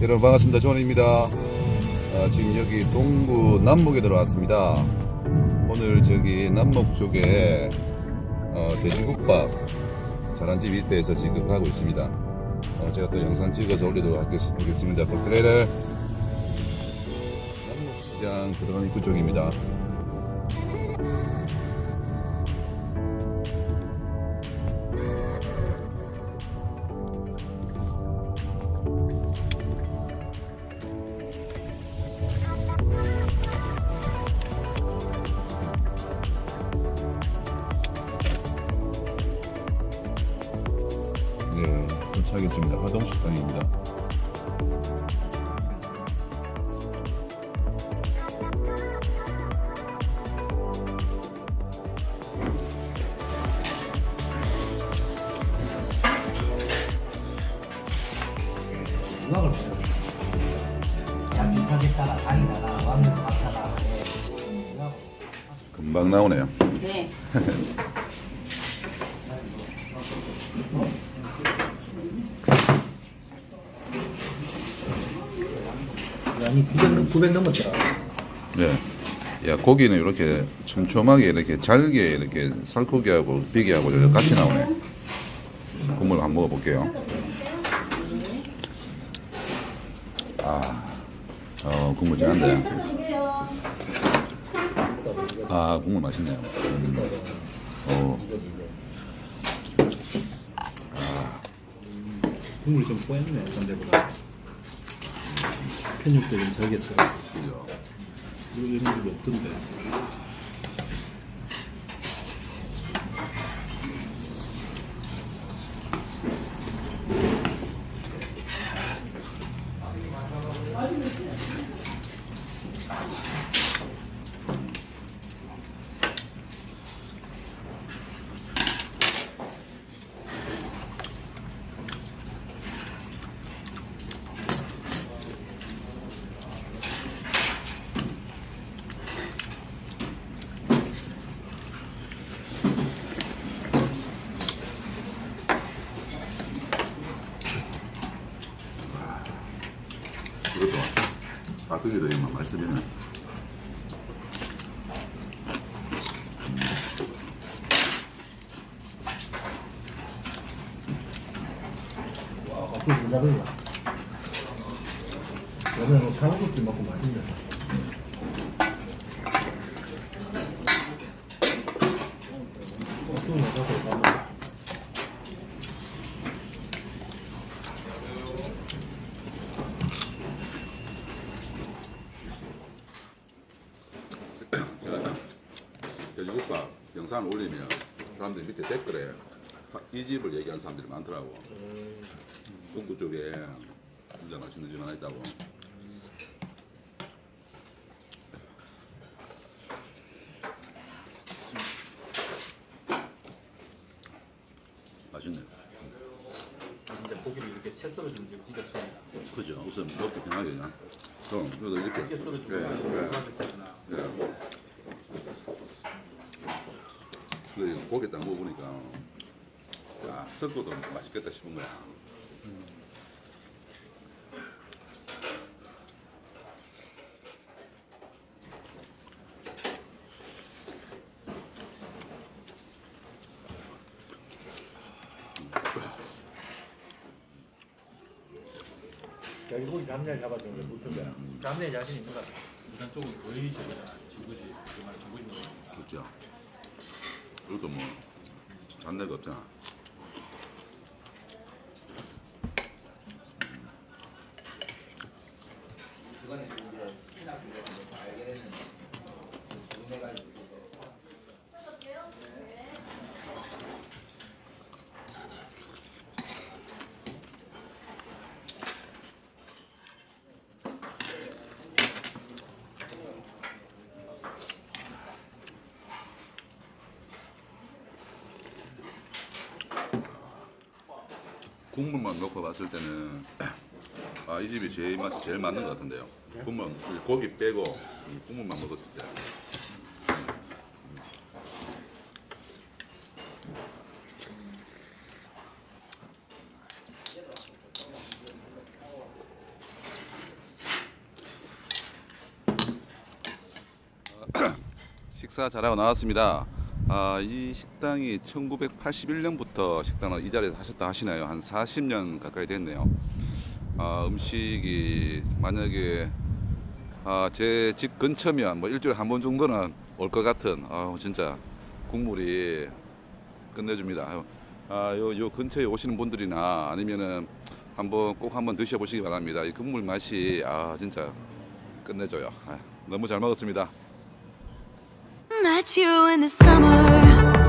여러분 반갑습니다. 조원입니다. 아, 지금 여기 동구 남목에 들어왔습니다. 오늘 저기 남목 쪽에 어, 돼지국밥 있대서 지금 가고 있습니다. 어, 제가 또 영상 찍어서 올리도록 하겠- 하겠습니다. 버크레를 남목시장 들어가는 입구 쪽입니다. 네, 도착했습니다. 화동식당입니다. 음악을 다니다가 금방 나오네요. 네. 아니 900, 900 넘었더라 네. 야, 고기는 이렇게 촘촘하게 이렇게 잘게 이렇게 살코기하고 비계하고 이렇게 같이 나오네. 국물 한번 먹어볼게요. 아, 어, 국물 진한데. 아, 국물 맛있네요. 음. 어, 국물이 좀 뽀얗네 전대보다 편육도 좀 적겠어요 그죠. 이런 집이 없던데 이것도 가뜩이도 이만 맛있으면 와 앞으로 진짜 그러냐 오늘 사고기 먹고 맛있네 또 나가서 가면 돼지국밥 영상 올리면 사람들이 밑에 댓글에 이 집을 얘기하는 사람들이 많더라고. 동구 쪽에 진짜 맛있는 집 하나 있다고. 맛있네. 진짜 고기를 이렇게 채 썰어주는 집 진짜 처음 그죠? 우선 먹기 편하게 그냥. 그럼 이렇게. 이렇게 썰어주고 네, 네. 소하게 썰거나 네. 그 고기 딱 먹어보니까 야 섞어도 맛있겠다 싶은 거야. 여기 고기 담내 잡아주는 게 못한데 담내 자신 있는 것 같아. 부산 쪽은 거의 저거잖아 지구지. 그말 지구지. 먹는 그죠? 이것도 뭐 잔내가 없잖아. 그거는 국물만 넣고 봤을 때는 아 이 집이 제 입맛이 제일 맞는 것 같은데요. 국물 고기 빼고 이 국물만 먹었을 때. 음. 식사 잘하고 나왔습니다. 아, 이 식당이 1981년부터 식당을 이 자리에서 하셨다 하시나요? 한 40년 가까이 됐네요. 아, 음식이 만약에 아, 제 집 근처면 뭐 일주일에 한 번 정도는 올 것 같은 아, 진짜 국물이 끝내줍니다. 아, 요, 요 근처에 오시는 분들이나 아니면은 한번 꼭 한번 드셔보시기 바랍니다. 이 국물 맛이 아 진짜 끝내줘요. 아, 너무 잘 먹었습니다. You in the summer